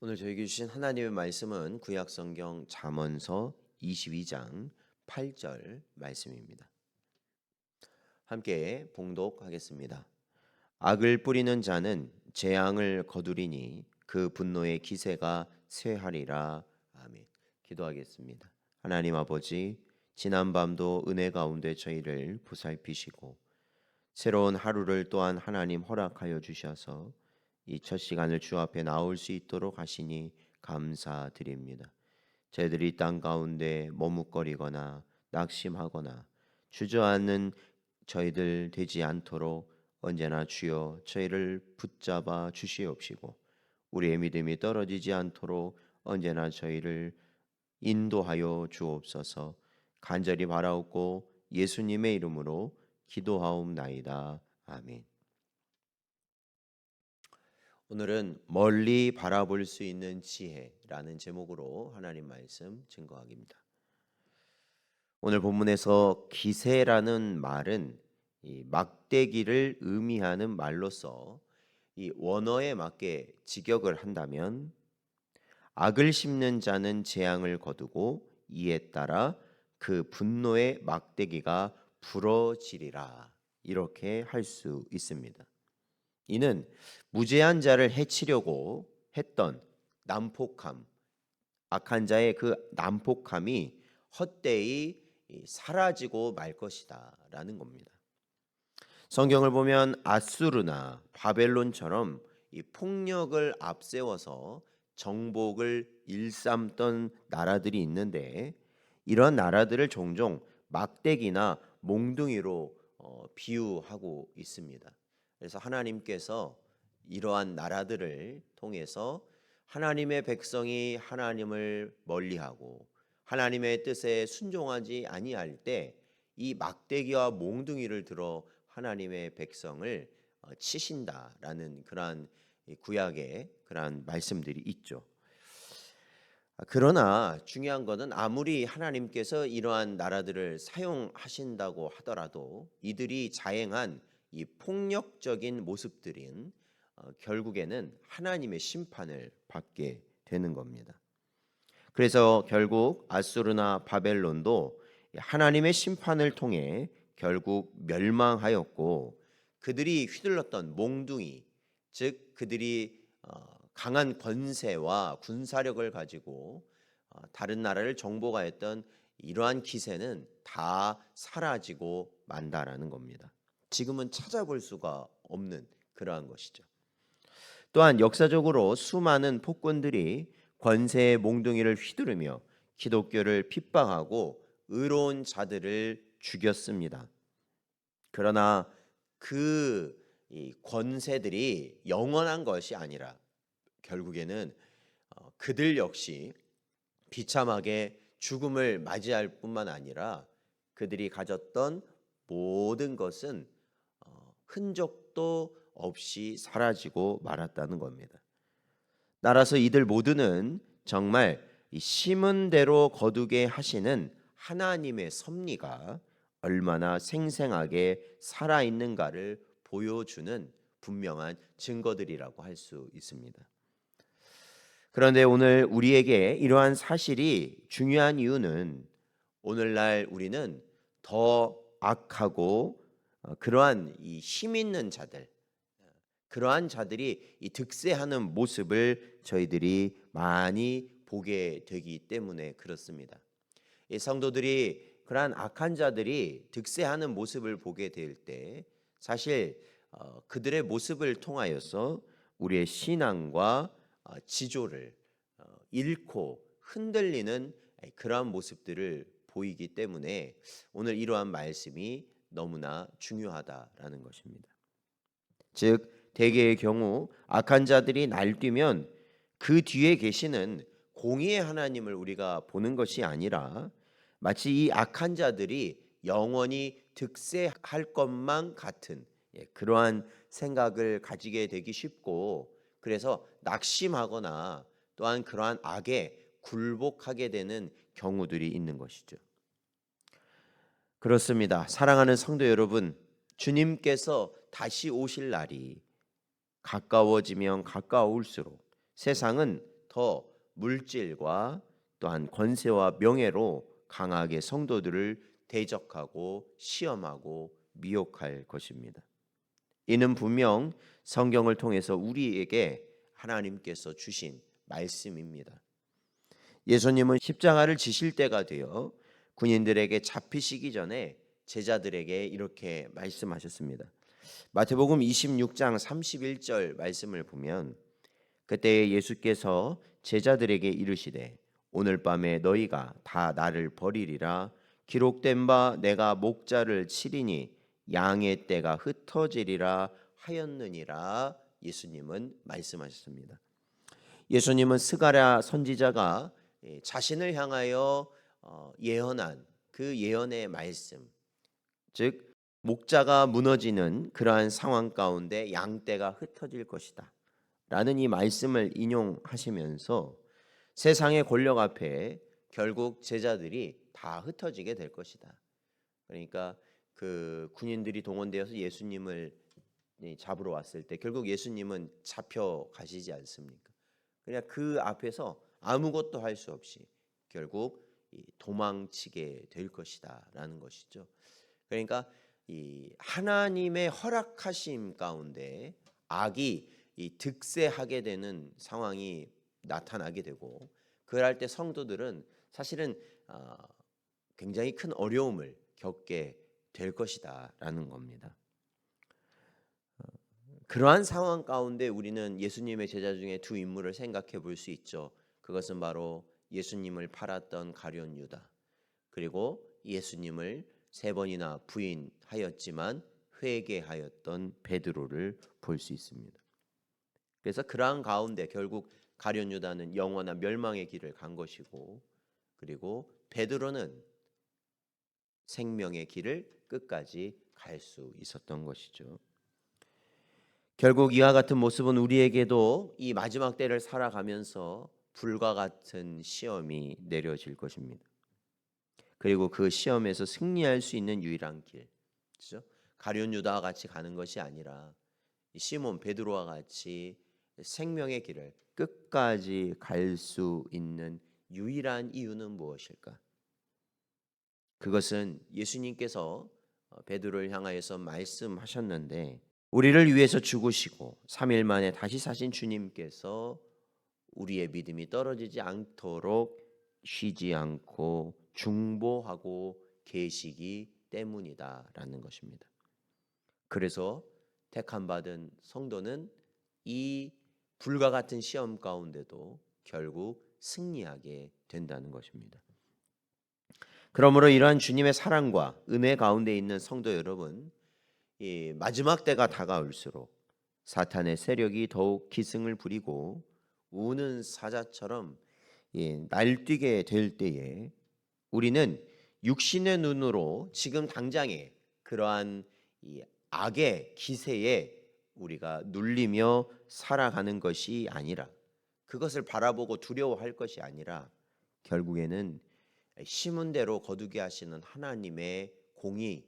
오늘 저에게 주신 하나님의 말씀은 구약 성경 잠언서 22장 8절 말씀입니다. 함께 봉독하겠습니다. 악을 뿌리는 자는 재앙을 거두리니 그 분노의 기세가 쇠하리라. 아멘. 기도하겠습니다. 하나님 아버지 지난 밤도 은혜 가운데 저희를 보살피시고 새로운 하루를 또한 하나님 허락하여 주셔서 이 첫 시간을 주 앞에 나올 수 있도록 하시니 감사드립니다. 저희들이 땅 가운데 머뭇거리거나 낙심하거나 주저앉는 저희들 되지 않도록 언제나 주여 저희를 붙잡아 주시옵시고 우리의 믿음이 떨어지지 않도록 언제나 저희를 인도하여 주옵소서 간절히 바라옵고 예수님의 이름으로 기도하옵나이다. 아멘. 오늘은 멀리 바라볼 수 있는 지혜라는 제목으로 하나님 말씀 증거하기입니다. 오늘 본문에서 기세라는 말은 이 막대기를 의미하는 말로서 이 원어에 맞게 직역을 한다면 악을 심는 자는 재앙을 거두고 이에 따라 그 분노의 막대기가 부러지리라 이렇게 할 수 있습니다. 이는 무죄한 자를 해치려고 했던 난폭함, 악한 자의 그 난폭함이 헛되이 사라지고 말 것이다라는 겁니다. 성경을 보면 아수르나 바벨론처럼 이 폭력을 앞세워서 정복을 일삼던 나라들이 있는데 이런 나라들을 종종 막대기나 몽둥이로 어, 비유하고 있습니다. 그래서 하나님께서 이러한 나라들을 통해서 하나님의 백성이 하나님을 멀리하고 하나님의 뜻에 순종하지 아니할 때 이 막대기와 몽둥이를 들어 하나님의 백성을 어, 치신다라는 그러한 구약의 그러한 말씀들이 있죠. 그러나 중요한 것은 아무리 하나님께서 이러한 나라들을 사용하신다고 하더라도 이들이 자행한 이 폭력적인 모습들인 어, 결국에는 하나님의 심판을 받게 되는 겁니다. 그래서 결국 아수르나 바벨론도 하나님의 심판을 통해 결국 멸망하였고 그들이 휘둘렀던 몽둥이 즉 그들이 어, 강한 권세와 군사력을 가지고 어, 다른 나라를 정복하였던 이러한 기세는 다 사라지고 만다라는 겁니다. 지금은 찾아볼 수가 없는 그러한 것이죠. 또한 역사적으로 수많은 폭군들이 권세의 몽둥이를 휘두르며 기독교를 핍박하고 의로운 자들을 죽였습니다. 그러나 그 권세들이 영원한 것이 아니라 결국에는 어, 그들 역시 비참하게 죽음을 맞이할 뿐만 아니라 그들이 가졌던 모든 것은 흔적도 없이 사라지고 말았다는 겁니다. 따라서 이들 모두는 정말 심은 대로 거두게 하시는 하나님의 섭리가 얼마나 생생하게 살아 있는가를 보여주는 분명한 증거들이라고 할 수 있습니다. 그런데 오늘 우리에게 이러한 사실이 중요한 이유는 오늘날 우리는 더 악하고 어, 그러한 이힘 있는 자들, 그러한 자들이 이 득세하는 모습을 저희들이 많이 보게 되기 때문에 그렇습니다. 이 성도들이 그러한 악한 자들이 득세하는 모습을 보게 될 때 사실 어, 그들의 모습을 통하여서 우리의 신앙과 어, 지조를 잃고 흔들리는 그러한 모습들을 보이기 때문에 오늘 이러한 말씀이 너무나 중요하다라는 것입니다. 즉 대개의 경우 악한 자들이 날뛰면 그 뒤에 계시는 공의의 하나님을 우리가 보는 것이 아니라 마치 이 악한 자들이 영원히 득세할 것만 같은 예, 그러한 생각을 가지게 되기 쉽고 그래서 낙심하거나 또한 그러한 악에 굴복하게 되는 경우들이 있는 것이죠. 그렇습니다. 사랑하는 성도 여러분, 주님께서 다시 오실 날이 가까워지면 가까울수록 세상은 더 물질과 또한 권세와 명예로 강하게 성도들을 대적하고 시험하고 미혹할 것입니다. 이는 분명 성경을 통해서 우리에게 하나님께서 주신 말씀입니다. 예수님은 십자가를 지실 때가 되어 군인들에게 잡히시기 전에 제자들에게 이렇게 말씀하셨습니다. 마태복음 26장 31절 말씀을 보면 그때 예수께서 제자들에게 이르시되 오늘 밤에 너희가 다 나를 버리리라 기록된 바 내가 목자를 치리니 양의 떼가 흩어지리라 하였느니라 예수님은 말씀하셨습니다. 예수님은 스가랴 선지자가 예, 자신을 향하여 어, 예언한 그 예언의 말씀, 즉 목자가 무너지는 그러한 상황 가운데 양떼가 흩어질 것이다. 라는 이 말씀을 인용하시면서 세상의 권력 앞에 결국 제자들이 다 흩어지게 될 것이다. 그러니까 그 군인들이 동원되어서 예수님을 잡으러 왔을 때 결국 예수님은 잡혀 가시지 않습니까? 그냥 그 앞에서 아무것도 할 수 없이 결국 도망치게 될 것이다라는 것이죠. 그러니까 이 하나님의 허락하심 가운데 악이 이 득세하게 되는 상황이 나타나게 되고 그럴 때 성도들은 사실은 어, 굉장히 큰 어려움을 겪게 될 것이다라는 겁니다. 어, 그러한 상황 가운데 우리는 예수님의 제자 중에 두 인물을 생각해 볼 수 있죠. 그것은 바로 예수님을 팔았던 가룟 유다 그리고 예수님을 세 번이나 부인하였지만 회개하였던 베드로를 볼 수 있습니다. 그래서 그러한 가운데 결국 가룟 유다는 영원한 멸망의 길을 간 것이고 그리고 베드로는 생명의 길을 끝까지 갈 수 있었던 것이죠. 결국 이와 같은 모습은 우리에게도 이 마지막 때를 살아가면서 불과 같은 시험이 내려질 것입니다. 그리고 그 시험에서 승리할 수 있는 유일한 길, 그렇죠? 가룟 유다와 같이 가는 것이 아니라 시몬 베드로와 같이 생명의 길을 끝까지 갈 수 있는 유일한 이유는 무엇일까? 그것은 예수님께서 어, 베드로를 향하여서 말씀하셨는데 우리를 위해서 죽으시고 3일 만에 다시 사신 주님께서 우리의 믿음이 떨어지지 않도록 쉬지 않고 중보하고 계시기 때문이다라는 것입니다. 그래서 택함 받은 성도는 이 불과 같은 시험 가운데도 결국 승리하게 된다는 것입니다. 그러므로 이러한 주님의 사랑과 은혜 가운데 있는 성도 여러분, 이 마지막 때가 다가올수록 사탄의 세력이 더욱 기승을 부리고 우는 사자처럼 예, 날뛰게 될 때에 우리는 육신의 눈으로 지금 당장에 그러한 이 악의 기세에 우리가 눌리며 살아가는 것이 아니라 그것을 바라보고 두려워할 것이 아니라 결국에는 심은 대로 거두게 하시는 하나님의 공의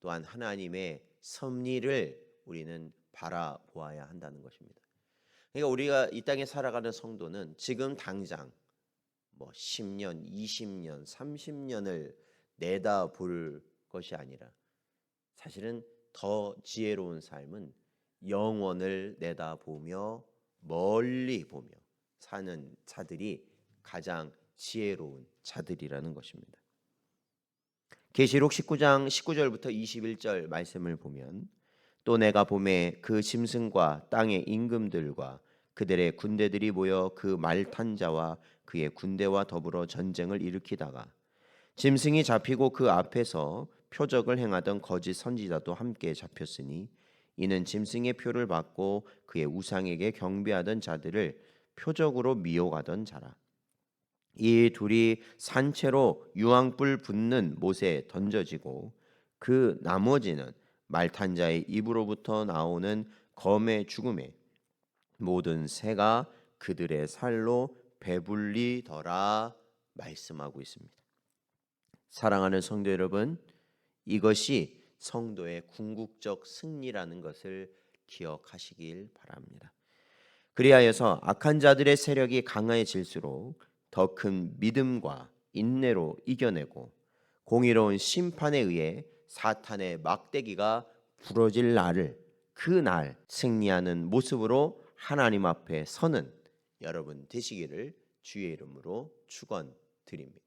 또한 하나님의 섭리를 우리는 바라보아야 한다는 것입니다. 그러니까 우리가 이 땅에 살아가는 성도는 지금 당장 뭐 10년, 20년, 30년을 내다 볼 것이 아니라 사실은 더 지혜로운 삶은 영원을 내다 보며 멀리 보며 사는 자들이 가장 지혜로운 자들이라는 것입니다. 계시록 19장 19절부터 21절 말씀을 보면 또 내가 봄에 그 짐승과 땅의 임금들과 그들의 군대들이 모여 그 말탄 자와 그의 군대와 더불어 전쟁을 일으키다가 짐승이 잡히고 그 앞에서 표적을 행하던 거짓 선지자도 함께 잡혔으니 이는 짐승의 표를 받고 그의 우상에게 경배하던 자들을 표적으로 미혹하던 자라. 이 둘이 산채로 유황불 붙는 못에 던져지고 그 나머지는 말탄 자의 입으로부터 나오는 검의 죽음에 모든 새가 그들의 살로 배불리더라 말씀하고 있습니다. 사랑하는 성도 여러분, 이것이 성도의 궁극적 승리라는 것을 기억하시길 바랍니다. 그리하여서 악한 자들의 세력이 강해질수록 더 큰 믿음과 인내로 이겨내고 공의로운 심판에 의해 사탄의 막대기가 부러질 날을 그 날 승리하는 모습으로 하나님 앞에 서는 여러분 되시기를 주의 이름으로 축원드립니다.